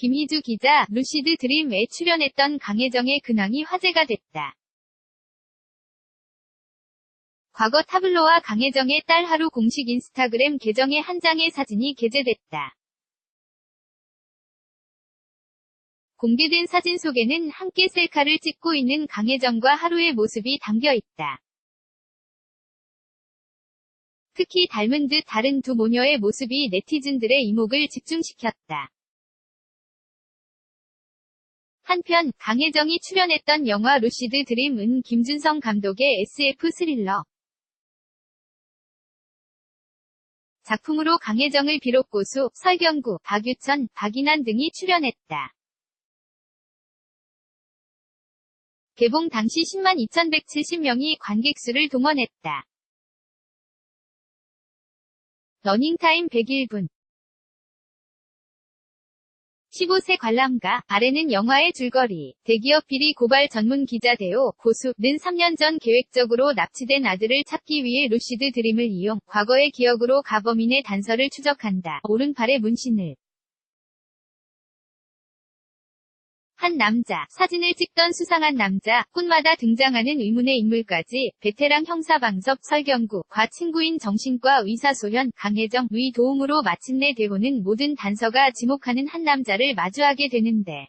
김희주 기자, 루시드 드림에 출연했던 강혜정의 근황이 화제가 됐다. 과거 타블로와 강혜정의 딸 하루 공식 인스타그램 계정에 한 장의 사진이 게재됐다. 공개된 사진 속에는 함께 셀카를 찍고 있는 강혜정과 하루의 모습이 담겨 있다. 특히 닮은 듯 다른 두 모녀의 모습이 네티즌들의 이목을 집중시켰다. 한편 강혜정이 출연했던 영화 루시드 드림은 김준성 감독의 SF 스릴러 작품으로 강혜정을 비롯 고수, 설경구, 박유천, 박인환 등이 출연했다. 개봉 당시 10만 2170명이 관객수를 동원했다. 러닝타임 101분 15세 관람가, 아래는 영화의 줄거리, 대기업 비리 고발 전문 기자 대호, 고수는 3년 전 계획적으로 납치된 아들을 찾기 위해 루시드 드림을 이용, 과거의 기억으로 가범인의 단서를 추적한다. 오른팔에 문신을 한 남자, 사진을 찍던 수상한 남자, 꽃마다 등장하는 의문의 인물까지, 베테랑 형사방섭 설경구,과 친구인 정신과 의사 소현, 강혜정, 의 도움으로 마침내 대호는 모든 단서가 지목하는 한 남자를 마주하게 되는데,